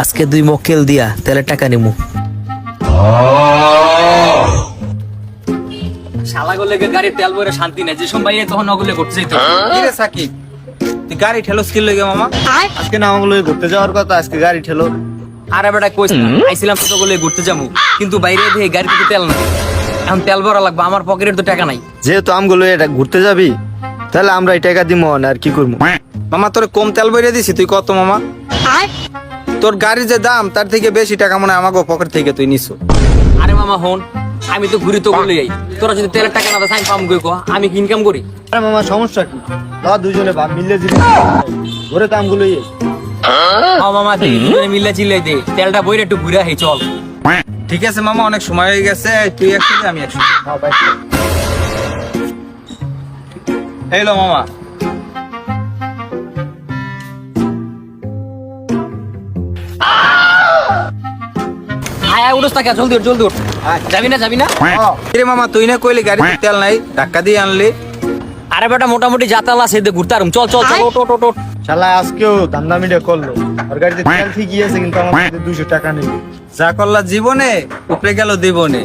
আজকে দুই মক্কেল দিয়া তেলের টাকা নিমু। শালা গলে গাড়ির তেল বইরে শান্তি নাই যে সময় তখন নগলে করতে যেত কিরে সাকিব? তুই গাড়ি ঠেলো স্কিল লগে মামা? আজকে না আমাগুলো ঘুরতে যাওয়ার কথা আজকে গাড়ি ঠেলো। আরে বেটা কইস না আইছিলাম তো গলে ঘুরতে যাব কিন্তু বাইরে দিয়ে গাড়িতে তেল নাই। এখন তেল ভরা লাগবে আমার পকেটের তো টাকা নাই। যেহেতু আমগুলো এটা ঘুরতে যাবি তাহলে আমরা এই টাকা দিব না আর কি করব মামা তোর কম তেল বইরে দিছি তুই কত মামা? তোর গাড়ির যে দাম তার থেকে বেশি টাকা মনে হয় আমাকে পকেট থেকে তুই নিছো। আরে মামা হন আমি তো ঘুরি তো গলে যাই তোরা যদি তেলের টাকা না দাস আমি পাম কই কো? আমি কি ইনকাম করি? আরে মামা সমস্যা কি? দাও দুজনে ভাগ মিললে দিবি ঘুরে তো আমগুলো ইয়ে। ও মামা তুই দুজনে মিল্লা চিল্লাই দে। তেলটা বইরে একটু ঘুরে আই চল। ঠিক আছে মামা অনেক সময় হয়ে গেছে তুই একশো দে, আমি একশো এই লো মামা। আয় আয় উঠোস টাকা জলদি উঠ জলদি উঠ। যাবি না যাবি না? কিরে মামা তুই না কইলি তেল নাই ধাক্কা দিয়ে আনলি? আরে বেটা মোটামুটি যাতাল আছে এদের ঘুরতে আরুম চল চল চল ওট ওট ওট, ওট শালা আজকেও দামদামিটা করল। আর গাড়িতে তেল ঠিকই আছে কিন্তু আমার কাছে দুশো টাকা নেই। যা করলা জীবনে উপরে গেল ওট, জলদি।